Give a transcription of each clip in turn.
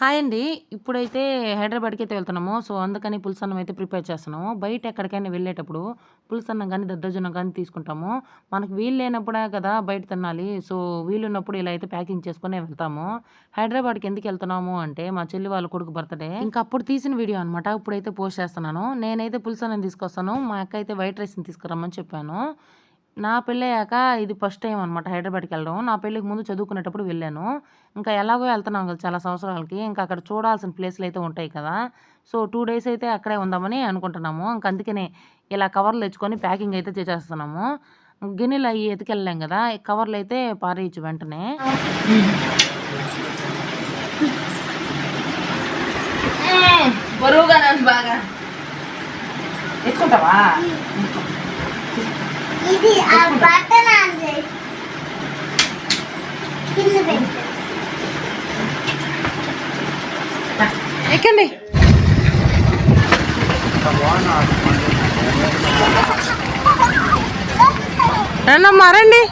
Hi అండి. ఇప్పుడైతే హైదరాబాద్కి అయితే వెళ్తున్నాము. సో, అందుకని పులుసన్నం అయితే ప్రిపేర్ చేస్తున్నాము. బయట ఎక్కడికైనా వెళ్ళేటప్పుడు పులుసన్నం కానీ దద్దజనం కానీ తీసుకుంటాము. మనకు వీలు లేనప్పుడే కదా బయట తినాలి. సో, వీలున్నప్పుడు ఇలా అయితే ప్యాకింగ్ చేసుకునే వెళ్తాము. హైదరాబాద్‌కి ఎందుకు వెళ్తున్నాము అంటే, మా చెల్లి వాళ్ళ కొడుకు బర్త్‌డే. ఇంకా అప్పుడు తీసిన వీడియో అనమాట. ఇప్పుడైతే పోస్ట్ చేస్తున్నాను. నేనైతే పులుసన్నం తీసుకొస్తాను. మా అక్క అయితే వైట్ రైస్‌ని తీసుకురమ్మని చెప్పాను. నా పెళ్ళయ్యాక ఇది ఫస్ట్ టైం అనమాట హైదరాబాద్కి వెళ్ళడం నా పెళ్ళికి ముందు చదువుకునేటప్పుడు వెళ్ళాను. ఇంకా ఎలాగో వెళ్తున్నాం కదా చాలా సంవత్సరాలకి. ఇంకా అక్కడ చూడాల్సిన ప్లేస్‌లయితే ఉంటాయి కదా! సో, టూ డేస్ అయితే అక్కడే ఉందామని అనుకుంటున్నాము. ఇంక అందుకనే ఇలా కవర్లు తెచ్చుకొని ప్యాకింగ్ అయితే చేసేస్తున్నాము. గిన్నెలు అవి ఎతికెళ్ళాం కదా! కవర్లు అయితే పారేయచ్చు వెంటనే. బరువుగా బాగా ఎత్తుకుంటావా? ఇది ఆ బటన్ అంది కింద ఎక్కండి. రండమ్మా రండి.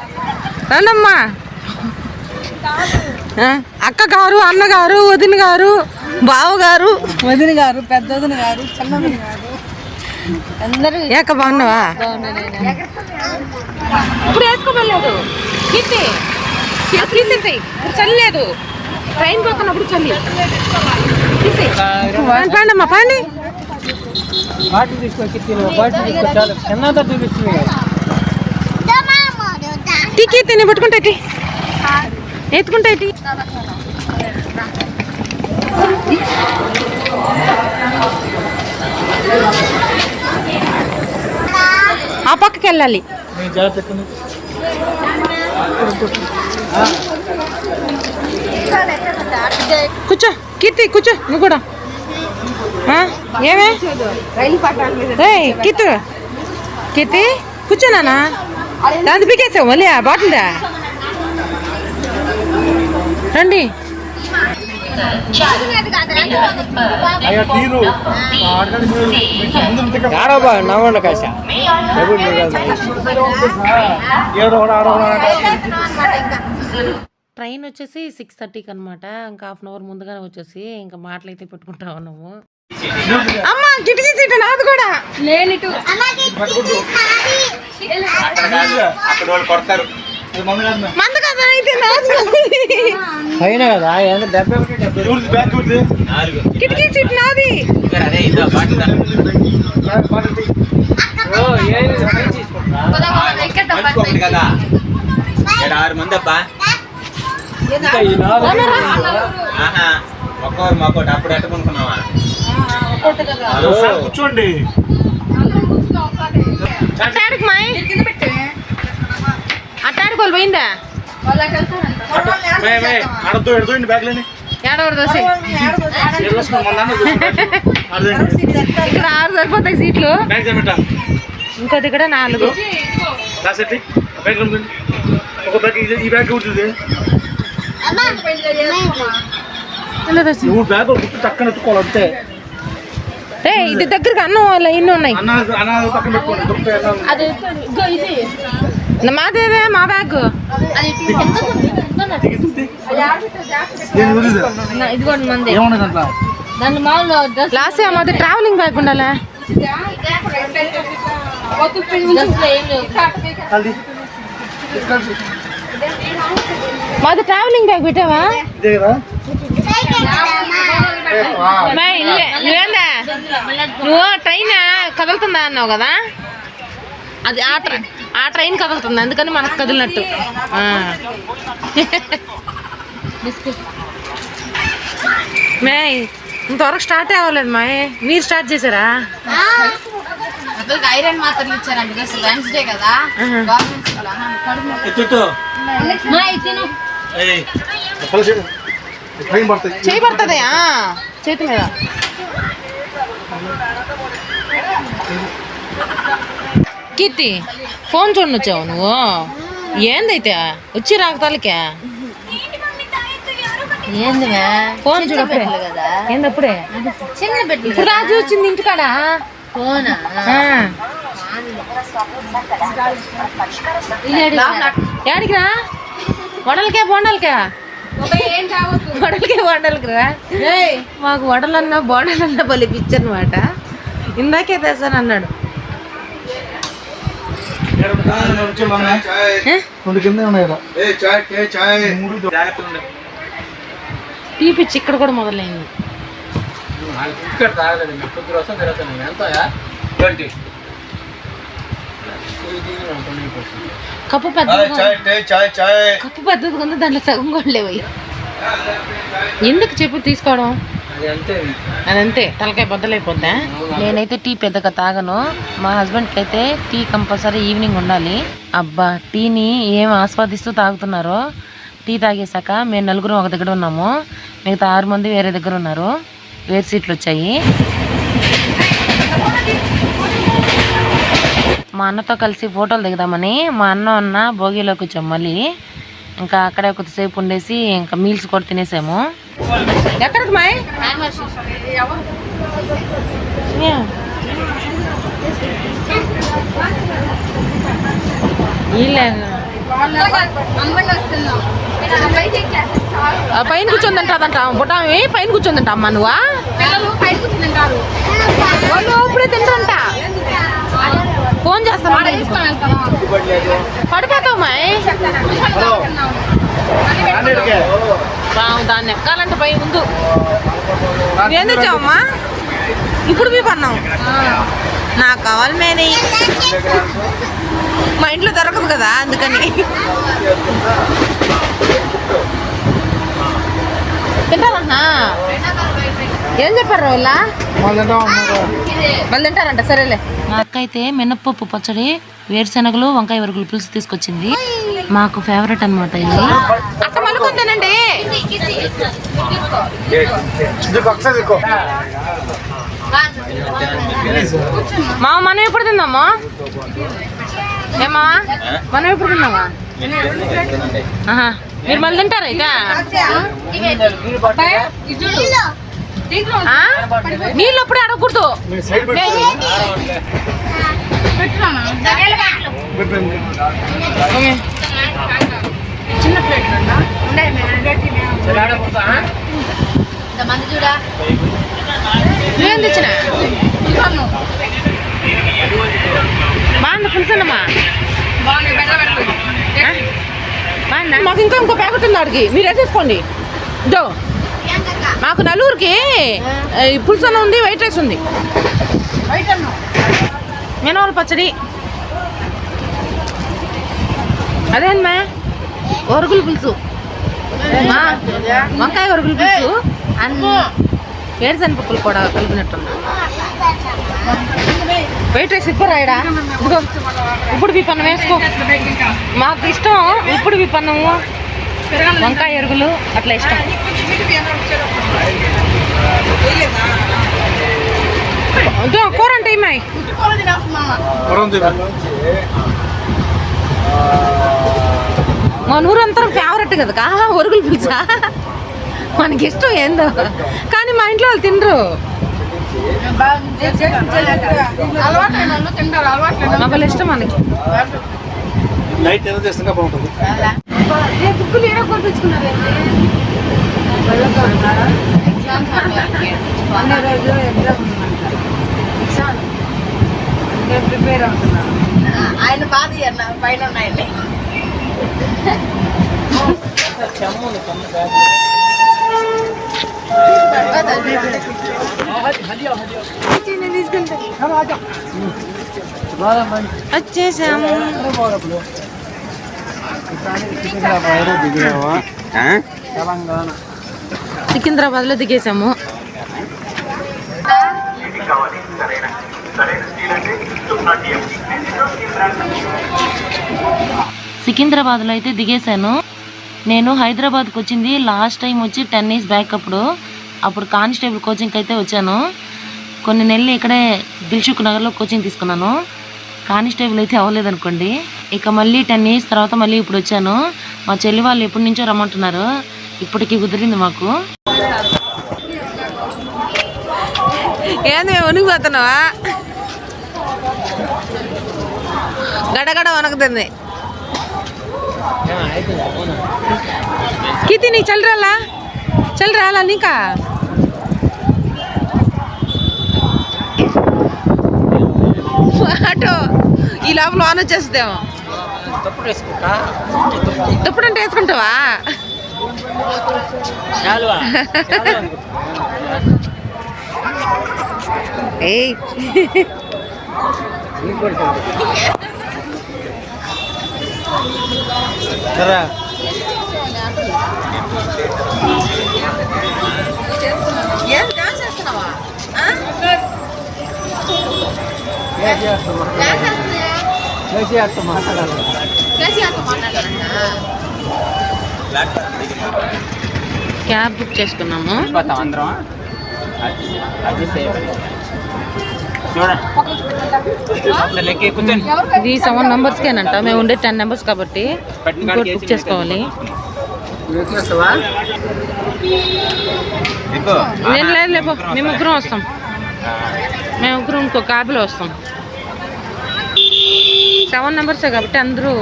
రండమ్మా. ఆ, అక్క గారు అన్నగారు వదిన గారు బావ గారు. వదిన గారు పెద్ద వదిన గారు చిన్న వదిన గారు. అందరూ ఏక బాగున్నావా? ఇప్పుడు వేసుకోలేదు కీర్తి. తీసేసాయి చల్లలేదు. ట్రైన్ పోతున్నప్పుడు చల్లి. పండి అమ్మా పండి. బాటిల్ తీసుకొచ్చి తిను బాటిల్ తీసుకొచ్చాలి చిన్నతో చూపిస్తుంది దమామోడు దా టీ కీర్తి నేను పట్టుకుంటా టీ ఎత్తుకుంటా టీ ఆ పక్కకి వెళ్ళాలి నేను? కూర్చో కీర్తి కూర్చో నువ్వు కూడా. ఏమే? కీర్తి. కీర్తి కూర్చో నాన్న. దాన్ని పీకేసావు మళ్ళీ ఆ బాటిల్దా? రండి అయ్యా తీరు ఆడకాడి ముందు నుంచి ఆడబా నవ్వండి కాశ డబ్బులు. ట్రైన్ వచ్చేసి సిక్స్ థర్టీకి అనమాట ఇంకా హాఫ్ అన్ అవర్ ముందుగానే వచ్చేసి ఇంకా మాటలు అయితే పెట్టుకుంటా ఉన్నాము. అమ్మ కిటికీ సీట్ నాది కూడా. లేనిటు. అక్కడ వాళ్ళు కొడతారు. మందు కాదు. మంద కదా అయితే డెబ్బై కిటికీ సీట్ నాది. ఆరు మంది అబ్బా. ఒక్కొక్కరు మాకోటి అప్పుడు కూర్చోండి అట్టాడికి మాయ్ అట్టాడికి వాళ్ళు పోయిందా మే, మే, ఆడతో ఎడుతోండి బ్యాగ్లని ఏడవరు దోసి ఎర్రసుకుని మన నాన్న కూర్చుంటాడు. ఆడదండి. ఇక్కడ ఆరు సరిపోతాయి సీట్లు. ఇంకోటి ఇక్కడ నాలుగు. బ్యాగ్ ఈ ఉంటుంది బ్యాగ్ గుర్తు టక్కన ఎత్తుకోవాలి అంతే. ఏ ఇది దగ్గరికి అన్నం వాళ్ళ ఇన్ని ఉన్నాయి. అది మాదేవే మా బ్యాగ్ నేను ఊరిదే. ఇది కూడా మంది. ఏమున్నది అంట దాన్ని మామూలు లాస్ట్ మాది ట్రావెలింగ్ బ్యాగ్ ఉండాలా. మాది ట్రావెలింగ్ బ్యాగ్ పెట్టావా? నువ్వు ట్రైన్ కదులుతుందా అన్నావు కదా? అది ఆ ట్రైన్ ఆ ట్రైన్ కదులుతుంది. అందుకని మనకు కదిలినట్టు. మే ఇంతవరకు స్టార్ట్ అవ్వలేదు మా మీరు స్టార్ట్ చేశారా? అసలు ఐరన్ మాత్రలు ఇచ్చారండి డ్రెస్ వెన్స్డే కదా. ఆహా. గవర్నమెంట్ స్కూల్ కడుపు ఎత్తుతో మా తిను ఏయ్ కలిసి ట్రైన్ పడతాయి చేయి పడుతుంది ఆ, చేతి మీద కీర్తి ఫోన్ చూడని వచ్చావు నువ్వు. ఏందైతే? వచ్చి రాకతాలకే ఫోన్ చూడప్పుడే ఏందప్పుడే? ఇప్పుడు రాజు వచ్చింది ఇంటికాడ. ఫోనా. ఏడికి రా. వడలకే బొండలకే? వడలకి వడలకి రా? మాకు వడలన్నా బోడలన్నా బలి పిచ్చి అనమాట ఇందాకే తెస్తాను అన్నాడు ఏ? కింద ఉన్నాయి ఇక్కడ కూడా మొదలైంది. ఇక్కడ తాగలేదు మీరు కొద్ది తిరుగుతాను ఎంత ట్వంటీ కప్పు పెద్ద చాయ్ చాయ్ చాయ్ కప్పు పెద్దది ఉంది దాంట్లో సగం కూడా లేవు ఎందుకు చెప్పు తీసుకోవడం? అదంతే తలకాయ బద్దలైపోద్దా? నేనైతే టీ పెద్దగా తాగను. మా హస్బెండ్కి అయితే టీ కంపల్సరీ ఈవినింగ్ ఉండాలి. అబ్బా టీని ఏం ఆస్వాదిస్తూ తాగుతున్నారో? టీ తాగేశాక మేము నలుగురు ఒక దగ్గర ఉన్నాము. మిగతా ఆరు మంది వేరే దగ్గర ఉన్నారు. వేరే సీట్లు వచ్చాయి. మా అన్నతో కలిసి ఫోటోలు దిగుదామని మా అన్న అన్న భోగిలోకి వచ్చాం మళ్ళీ. ఇంకా అక్కడే కొద్దిసేపు ఉండేసి ఇంకా మీల్స్ కూడా తినేసాము. ఎక్కడికి మాయ్? పైన కూర్చొందంటాదంట. బుటామి పైన కూర్చొందంట అమ్మ నువ్వా? వాళ్ళు ఇప్పుడే తింటారంట. ఫోన్ చేస్తాను పడిపోతావు దాన్ని ఎక్కాలంటే పై ముందు ఏం తెచ్చావమ్మా ఇప్పుడు మీ పన్నాం నాకు కావాలి మేరీ. మా ఇంట్లో దొరకదు కదా అందుకని. తింటారన్నా ఏం చెప్పారు వాళ్ళ వాళ్ళు తింటారంట సరేలే. మా అక్క అయితే మినప్పప్పు పచ్చడి వేరుశనగలు వంకాయ వరకులు పులుసు తీసుకొచ్చింది. మాకు ఫేవరెట్ అనమాట ఇది. అక్క మా మనం ఎప్పుడు తిందామా? ఏమా మనం ఎప్పుడు తిందామా. మీరు మళ్ళీ తింటారా అయితే? నీళ్ళు అప్పుడే అడగకూడదు. చూడా తెచ్చిన? బాగుంది పులుసన్నమ్మా మాకు ఇంకా ఇంకో ప్యాకెట్ ఉంది అడిగి మీరు వేసేసుకోండి. ఇదో. మాకు నలుగురికి పులుసన్న ఉంది వైట్ రైస్ ఉంది. మినవల పచ్చడి. అదేంటమ్మా ఒరుగులు పులుసు. వంకాయ ఒరుగులు పులుసు. అన్ని వేరుశనగపప్పులు కూడా కలిపినట్టుంది వెయిట్ రైస్ ఇప్పుడు రాయడా ఇదిగో ఇప్పుడు విపన్నం వేసుకో. మాకు ఇష్టం ఇప్పుడు విపన్నము వంకాయ ఎరుగులు అట్లా ఇష్టం. కూర అంటే ఏమాయి మన ఊరంతా ఫేవరెట్ కదా కా? ఒరుగులు పిలిచా మనకి ఇష్టం ఏందో. కానీ మా ఇంట్లో వాళ్ళు తినరు. ఇష్టం మనకి. నైట్ చేస్తుంటే బాగుంటుంది. ఆయన బాధ అన్న పైన ఉన్నాయండి వచ్చేసాము తెలంగాణ సికింద్రాబాద్లో దిగేసాము సికింద్రాబాద్లో అయితే దిగేశాను. నేను హైదరాబాద్కి వచ్చింది లాస్ట్ టైం వచ్చి టెన్ ఇయర్స్ బ్యాక్ అప్పుడు. అప్పుడు కానిస్టేబుల్ కోచింగ్కి అయితే వచ్చాను. కొన్ని నెలలు ఇక్కడే దిల్సుఖ్ నగర్లో కోచింగ్ తీసుకున్నాను. కానిస్టేబుల్ అయితే అవ్వలేదు అనుకోండి ఇక మళ్ళీ టెన్ ఇయర్స్ తర్వాత మళ్ళీ ఇప్పుడు వచ్చాను. మా చెల్లి వాళ్ళు ఎప్పటి నుంచో రమ్మంటున్నారు. ఇప్పటికి కుదిరింది మాకు. ఏంది మేము ఉనిగిపోతున్నావా గడగడ వణకుతుంది. కితి నీ చల్ రాలా? చల్ రాలా నీకా? ఆటో. ఈ లోపల ఆన్ వచ్చేస్తుందేమో. తప్పుడు ఎప్పుడంటే వేసుకుంటావా? సరే. మాట్లాడాలి క్యాబ్ బుక్ చేసుకున్నాము. అందరం అది ఇది సెవెన్ నంబర్స్కేనంట మేము ఉండే టెన్ నెంబర్స్ కాబట్టి ఇంకోటి బుక్ చేసుకోవాలి. లేదు లేపో మేము ముగ్గురం వస్తాం. మేము ముగ్గురం ఇంకో క్యాబ్లో వస్తాం. సెవెన్ నెంబర్సే కాబట్టి అందరూ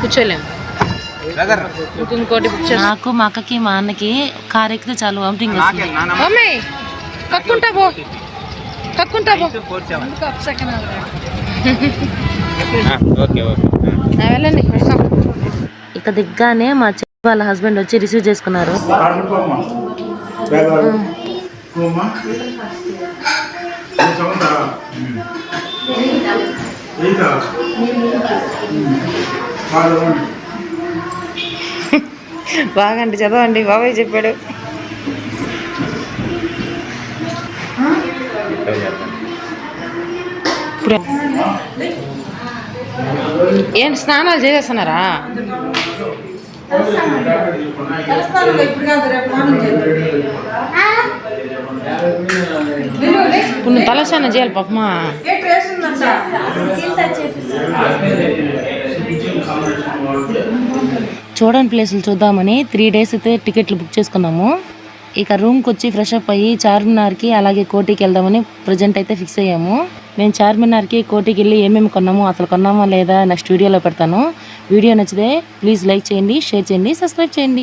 కూర్చోలేము. ఇంకోటి నాకు మా అక్కకి మా అన్నకి కార్ ఎక్కితే చాలు వామిటింగ్ కక్కుంటా పో. కక్కుంటా పో. వెళ్ళండి ఇక దిగ్గానే మా చెల్లి వాళ్ళ హస్బెండ్ వచ్చి రిసీవ్ చేసుకున్నారు. బాగండి చదవండి. బాబాయ్ చెప్పాడు. ఇప్పుడు ఏంటి స్నానాలు చేసేస్తున్నారా? ఇప్పుడు తలస్నానం చేయాలి పాపమా. చూడని ప్లేసులు చూద్దామని త్రీ డేస్ అయితే టికెట్లు బుక్ చేసుకున్నాము. ఇక రూమ్కి వచ్చి ఫ్రెష్ అప్ అయ్యి చార్మినార్కి అలాగే కోటికి వెళ్దామని ప్రజెంట్ అయితే ఫిక్స్ అయ్యాము. మేము చార్మినార్కి కోటికి వెళ్ళి ఏమేమి కొన్నాము అసలు కొన్నామా లేదా నెక్స్ట్ వీడియోలో పెడతాను. వీడియో నచ్చితే ప్లీజ్ లైక్ చేయండి షేర్ చేయండి సబ్స్క్రైబ్ చేయండి.